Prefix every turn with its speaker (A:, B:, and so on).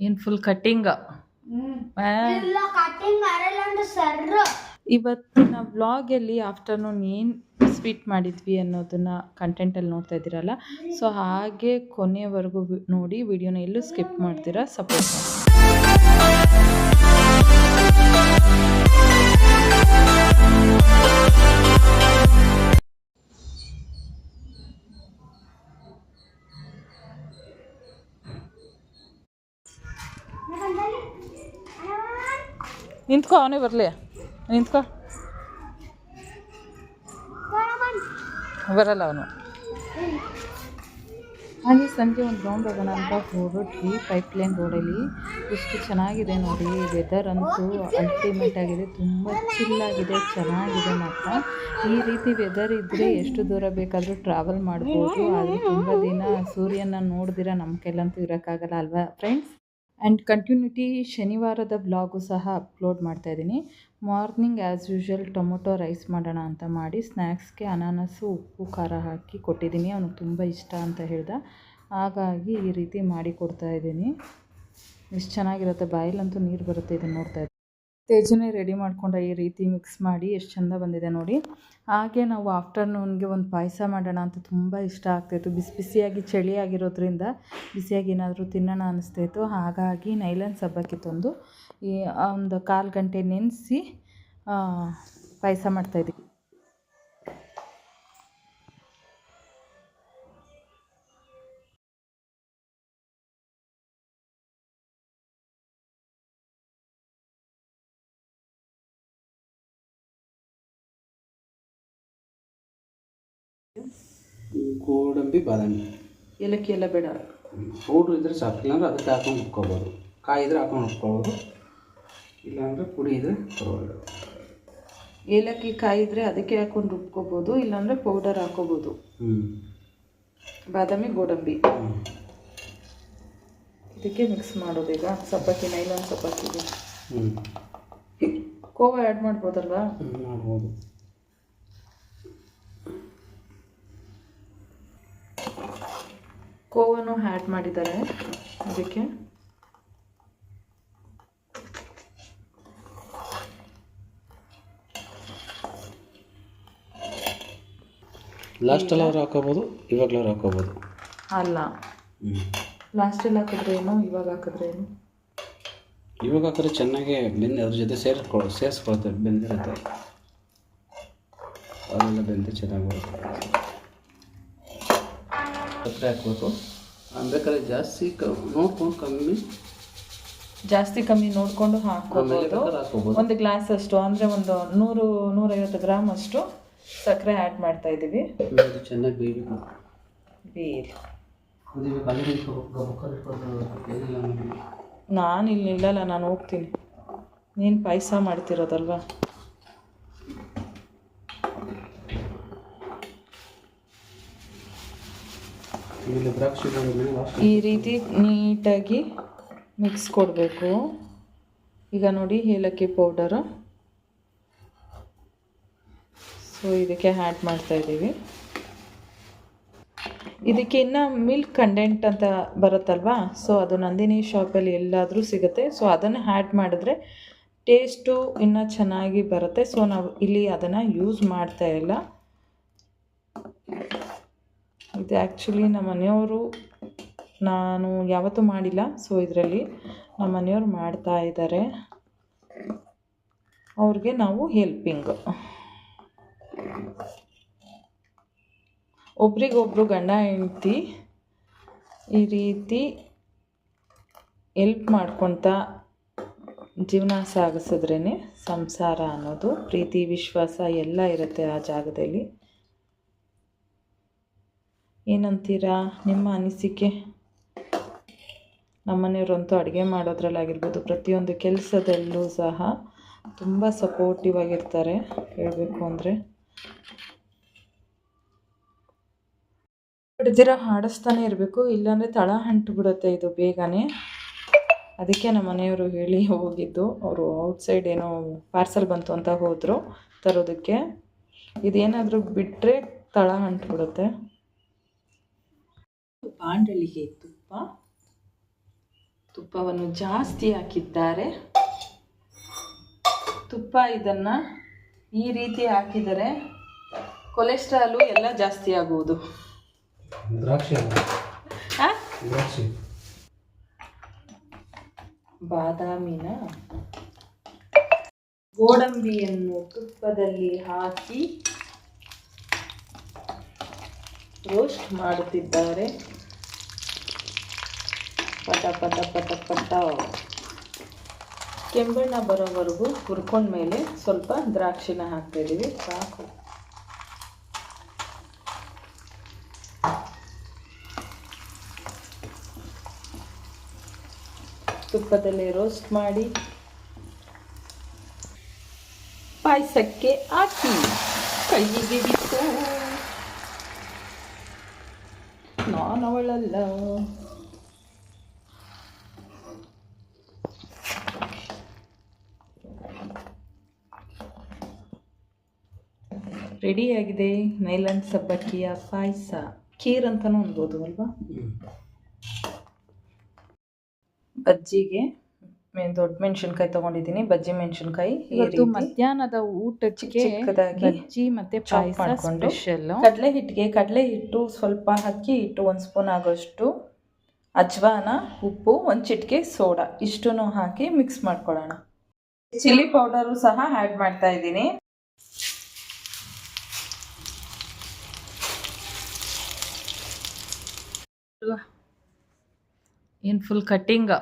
A: ಏನು full cutting ಇವತ್ತಿನ ವ್ಲಾಗಲ್ಲಿ ಆಫ್ಟರ್ನೂನ್ ಏನು ಸ್ವೀಟ್ ಮಾಡಿದ್ವಿ ಅನ್ನೋದನ್ನ ಕಂಟೆಂಟಲ್ಲಿ ನೋಡ್ತಾ ಇದ್ದೀರಲ್ಲ? ಸೊ ಹಾಗೆ ಕೊನೆವರೆಗೂ ನೋಡಿ ವಿಡಿಯೋನ ಎಲ್ಲೂ ಸ್ಕಿಪ್ ಮಾಡ್ತೀರಾ? ಸಪೋರ್ಟ್ ಮಾಡಿ. ನಿಂತ್ಕೋ, ಅವನೇ ಬರಲಿ. ನಿಂತ್ಕೋ. ಬರಲ್ಲ ಅವನು. ಹಾಗೆ ಸಂಜೆ ಒಂದು ಗ್ರೌಂಡ್ ಹೋಗೋಣ ಅಂತ ಹೊರಟ್ವಿ ಪೈಪ್ ಲೈನ್ ರೋಡಲ್ಲಿ ಎಷ್ಟು ಚೆನ್ನಾಗಿದೆ ನೋಡಿ ವೆದರ್ ಅಂತೂ ಅಲ್ಟಿಮೇಟ್ ಆಗಿದೆ. ತುಂಬ ಚಿಲ್ಲಾಗಿದೆ ಚೆನ್ನಾಗಿದೆ ಮಾತ್ರ. ಈ ರೀತಿ ವೆದರ್ ಇದ್ದರೆ ಎಷ್ಟು ದೂರ ಬೇಕಾದರೂ ಟ್ರಾವೆಲ್ ಮಾಡ್ಬೋದು. ಆದರೆ ತುಂಬ ದಿನ ಸೂರ್ಯನ ನೋಡಿದಿರ ನಮ್ಮ ಕೈಲಂತೂ ಇರೋಕ್ಕಾಗಲ್ಲ ಅಲ್ವಾ ಫ್ರೆಂಡ್ಸ್ ಆ್ಯಂಡ್ ಕಂಟಿನ್ಯೂಟಿ ಶನಿವಾರದ ಬ್ಲಾಗು ಸಹ ಅಪ್ಲೋಡ್ ಮಾಡ್ತಾ ಇದ್ದೀನಿ. Morning as usual tomato rice ಮಾಡೋಣ ಅಂತ ಮಾಡಿ ಸ್ನ್ಯಾಕ್ಸ್ಗೆ ಅನಾನಸು, ಉಪ್ಪು, ಖಾರ ಹಾಕಿ ಕೊಟ್ಟಿದ್ದೀನಿ. ಅವನಿಗೆ ತುಂಬ ಇಷ್ಟ ಅಂತ ಹೇಳ್ದ. ಹಾಗಾಗಿ ಈ ರೀತಿ ಮಾಡಿ ಕೊಡ್ತಾ ಇದ್ದೀನಿ. ಎಷ್ಟು ಚೆನ್ನಾಗಿರುತ್ತೆ ಬಾಯಲ್ಲಂತೂ ನೀರು ಬರುತ್ತೆ ಇದನ್ನು ನೋಡ್ತಾ ತೇಜನೇ ರೆಡಿ ಮಾಡ್ಕೊಂಡ ಈ ರೀತಿ ಮಿಕ್ಸ್ ಮಾಡಿ ಎಷ್ಟು ಚಂದ ಬಂದಿದೆ ನೋಡಿ. ಹಾಗೆ ನಾವು ಆಫ್ಟರ್ನೂನ್ಗೆ ಒಂದು ಪಾಯಸ ಮಾಡೋಣ ಅಂತ ತುಂಬ ಇಷ್ಟ ಆಗ್ತಾಯಿತ್ತು ಬಿಸಿ ಬಿಸಿಯಾಗಿ ಚಳಿ ಆಗಿರೋದ್ರಿಂದ ಬಿಸಿಯಾಗಿ ಏನಾದರೂ ತಿನ್ನೋಣ ಅನಿಸ್ತಾಯಿತ್ತು ಹಾಗಾಗಿ ನೈಲನ್ ಸಬ್ಬಕ್ಕಿ ತಂದು ಈ ಒಂದು ಕಾಲು ಗಂಟೆ ನೆನೆಸಿ ಪಾಯಸ ಮಾಡ್ತಾಯಿದ್ವಿ
B: ಗೋಡಂಬಿ ಬಾದಾಮಿ.
A: ಏಲಕ್ಕಿ ಎಲ್ಲ ಬೇಡ.
B: ಪೌಡ್ರ್ ಇದ್ದರೆ ಸಾಕು ಇಲ್ಲಾಂದ್ರೆ ಅದಕ್ಕೆ ಹಾಕೊಂಡು ಉಟ್ಕೋಬೋದು ಕಾಯಿ ಇದ್ರೆ ಹಾಕೊಂಡು ಉಟ್ಕೋಬೋದು ಇಲ್ಲಾಂದರೆ ಪುಡಿ ಇದ್ದರೆ ಪರವಾಗಿಲ್ಲ.
A: ಏಲಕ್ಕಿ ಕಾಯಿದ್ರೆ ಅದಕ್ಕೆ ಹಾಕೊಂಡು ರುಬ್ಕೋಬೋದು ಇಲ್ಲಾಂದರೆ ಪೌಡರ್ ಹಾಕೋಬೋದು.
B: ಹ್ಞೂ
A: ಬಾದಾಮಿ ಗೋಡಂಬಿ. ಇದಕ್ಕೆ ಮಿಕ್ಸ್ ಮಾಡೋದು ಈಗ. ಸಬ್ಬಕ್ಕಿ ನೈಲಾನ್ ಸಬ್ಬಕ್ಕಿಗೆ
B: ಹ್ಞೂ
A: ಕೋವಾ ಆ್ಯಡ್ ಮಾಡ್ಬೋದಲ್ವಾ?
B: ಹ್ಞೂ ಮಾಡ್ಬೋದು.
A: ಕೋವನ್ನು ಆ್ಯಡ್ ಮಾಡಿದ್ದಾರೆ. ಅದಕ್ಕೆ
B: ಲಾಸ್ಟಲ್ಲಿ ಅವ್ರು ಹಾಕೋಬೋದು ಇವಾಗಲವ್ರು ಹಾಕೋಬೋದು.
A: ಅಲ್ಲ. ಲಾಸ್ಟಲ್ಲಿ ಹಾಕಿದ್ರೆ ಏನು ಇವಾಗ ಹಾಕಿದ್ರೆ ಏನು?
B: ಇವಾಗ ಹಾಕಿದ್ರೆ ಚೆನ್ನಾಗಿ ಬೆಂದು ಅದ್ರ ಜೊತೆ ಸೇರಿಸ್ಕೊಳ್ ಸೇರಿಸ್ಕೊಳ್ತೇವೆ ಬೆಂದಿರುತ್ತೆ. ಅವೆಲ್ಲ ಬೆಂದು ಚೆನ್ನಾಗಿ ಬರುತ್ತೆ. ಸಕ್ಕರೆ ಹಾಕ್ಬೇಕು. ಬೇಕಾದ್ರೆ ಜಾಸ್ತಿ ನೋಡ್ಕೊಂಡು ಕಮ್ಮಿ.
A: ಜಾಸ್ತಿ ಕಮ್ಮಿ ನೋಡಿಕೊಂಡು
B: ಹಾಕೋದು ಹಾಕ್ಕೋಬೋದು.
A: ಒಂದು ಗ್ಲಾಸ್ ಅಷ್ಟು ಅಂದರೆ ಒಂದು ನೂರು ನೂರೈವತ್ತು ಗ್ರಾಮ್ ಅಷ್ಟು ಸಕ್ಕರೆ ಆ್ಯಡ್ ಮಾಡ್ತಾ ಇದ್ದೀವಿ.
B: ಚೆನ್ನಾಗಿ
A: ನಾನು. ಇಲ್ಲಿ ಇಲ್ಲಲ್ಲ ನಾನು ಹೋಗ್ತೀನಿ. ನೀನು ಪಾಯಸ ಮಾಡ್ತಿರೋದಲ್ವಾ
B: ಇಲ್ಲಿ ದ್ರಾಕ್ಷಿ ಗೋಡಂಬಿ ಲಾಸ್ಟ್
A: ಈ ರೀತಿ ನೀಟಾಗಿ ಮಿಕ್ಸ್ ಕೊಡಬೇಕು. ಈಗ ನೋಡಿ ಏಲಕ್ಕಿ ಪೌಡರು ಸೊ ಇದಕ್ಕೆ ಆ್ಯಡ್ ಮಾಡ್ತಾ ಇದ್ದೀವಿ. ಇದಕ್ಕೆ ಇನ್ನು ಮಿಲ್ಕ್ ಕಂಡೆಂಟ್ ಅಂತ ಬರುತ್ತಲ್ವಾ? ಸೊ ಅದು ನಂದಿನಿ ಶಾಪಲ್ಲಿ ಎಲ್ಲಾದರೂ ಸಿಗುತ್ತೆ. ಸೊ ಅದನ್ನು ಆ್ಯಡ್ ಮಾಡಿದ್ರೆ ಟೇಸ್ಟು ಇನ್ನೂ ಚೆನ್ನಾಗಿ ಬರುತ್ತೆ. ಸೊ ನಾವು ಇಲ್ಲಿ ಅದನ್ನು ಯೂಸ್ ಮಾಡ್ತಾ ಇಲ್ಲ. ಇದು. ಆ್ಯಕ್ಚುಲಿ ನಮ್ಮ ಮನೆಯವರು ನಾನು ಯಾವತ್ತೂ ಮಾಡಿಲ್ಲ. ಸೊ ಇದರಲ್ಲಿ ನಮ್ಮ ಮನೆಯವರು ಮಾಡ್ತಾ ಇದ್ದಾರೆ. ಅವ್ರಿಗೆ ನಾವು ಹೆಲ್ಪಿಂಗ್ ಒಬ್ರಿಗೊಬ್ರು ಗಂಡ, ಹೆಂಡ್ತಿ ಈ ರೀತಿ ಎಲ್ಪ್ ಮಾಡ್ಕೊತಾ ಜೀವನ ಸಾಗಿಸಿದ್ರೇ ಸಂಸಾರ ಅನ್ನೋದು, ಪ್ರೀತಿ, ವಿಶ್ವಾಸ ಎಲ್ಲ ಇರುತ್ತೆ ಆ ಜಾಗದಲ್ಲಿ. ಏನಂತೀರಾ? ನಿಮ್ಮ ಅನಿಸಿಕೆ? ನಮ್ಮನೆಯವರಂತೂ ಅಡುಗೆ ಮಾಡೋದ್ರಲ್ಲಾಗಿರ್ಬೋದು ಪ್ರತಿಯೊಂದು ಕೆಲಸದಲ್ಲೂ ಸಹ ತುಂಬ ಸಪೋರ್ಟಿವ್ ಆಗಿರ್ತಾರೆ. ಹೇಳಬೇಕು ಅಂದರೆ ಬಿಡ್ದಿರ ಹಾಡಿಸ್ತಾನೆ ಇರಬೇಕು, ಇಲ್ಲಾಂದರೆ ತಳ ಬಿಡುತ್ತೆ ಇದು ಬೇಗನೆ. ಅದಕ್ಕೆ ನಮ್ಮ ಮನೆಯವರು ಹೇಳಿ ಹೋಗಿದ್ದು. ಅವರು ಔಟ್ಸೈಡ್ ಏನೋ ಪಾರ್ಸಲ್ ಬಂತು ಅಂತ ಹೋದರು, ತರೋದಕ್ಕೆ. ಇದೇನಾದರೂ ಬಿಟ್ಟರೆ ತಳ ಅಂಟು ಬಿಡುತ್ತೆ ಬಾಂಡಲಿಗೆ ತುಪ್ಪ. ತುಪ್ಪವನ್ನು ಜಾಸ್ತಿ ಹಾಕಿದ್ದಾರೆ. ತುಪ್ಪ ಇದನ್ನು ಈ ರೀತಿ ಹಾಕಿದರೆ ಕೊಲೆಸ್ಟ್ರಾಲು ಎಲ್ಲ ಜಾಸ್ತಿ ಆಗುವುದು. ಬಾದಾಮಿನ ಗೋಡಂಬಿಯನ್ನು ತುಪ್ಪದಲ್ಲಿ ಹಾಕಿ ರೋಸ್ಟ್ ಮಾಡುತ್ತಿದ್ದಾರೆ. ಪಟ ಪಟ ಪಟ ಪಟ. ಕೆಂಬಣ್ಣ ಬರೋವರೆಗೂ ಹುರ್ಕೊಂಡ್ಮೇಲೆ ಸ್ವಲ್ಪ ದ್ರಾಕ್ಷಿನ ಹಾಕ್ತಾ ಇದೀವಿ ಸಾಕು. ತುಪ್ಪದಲ್ಲಿ ರೋಸ್ಟ್ ಮಾಡಿ. ಪಾಯಸಕ್ಕೆ ಹಾಕಿ. ಕೈಗೆ ಬಿತ್ತು ನಾನವಳಲ್ಲ ರೆಡಿಯಾಗಿದೆ ನೈಲನ್ ಸಬ್ಬಕ್ಕಿಯ ಪಾಯಸ. ಖೀರ್ ಅಂತಲೂ ಅನ್ಬೋದು ಅಲ್ವಾ? ಬಜ್ಜಿಗೆ. ದೊಡ್ಡ ಮೆಣಸಿನ್ಕಾಯಿ ತಗೊಂಡಿದ್ದೀನಿ ಬಜ್ಜಿ ಮೆಣಸಿನ್ಕಾಯಿ
C: ಇವತ್ತು ಮಧ್ಯಾಹ್ನದ ಊಟಕ್ಕೆ
A: ಚಿಕ್ಕದಾಗಿ
C: ಬಜ್ಜಿ ಮತ್ತೆ ಪಾಯಸ
A: ಮಾಡ್ಕೊಂಡು
C: ಸ್ಪೆಷಲ್
A: ಕಡಲೆ ಹಿಟ್ಟಿಗೆ ಕಡಲೆ ಹಿಟ್ಟು ಸ್ವಲ್ಪ ಅಕ್ಕಿ ಹಿಟ್ಟು ಒಂದು ಸ್ಪೂನ್ ಆಗೋಷ್ಟು ಅಜ್ವಾನ ಉಪ್ಪು ಒಂದು ಚಿಟಿಕೆ ಸೋಡಾ ಇಷ್ಟನ್ನು ಹಾಕಿ ಮಿಕ್ಸ್ ಮಾಡ್ಕೊಳ್ಳೋಣ. ಚಿಲ್ಲಿ ಪೌಡರು ಸಹ ಆ್ಯಡ್ ಮಾಡ್ತಾ ಇದ್ದೀನಿ.
C: ಏನು ಫುಲ್ ಕಟ್ಟಿಂಗ್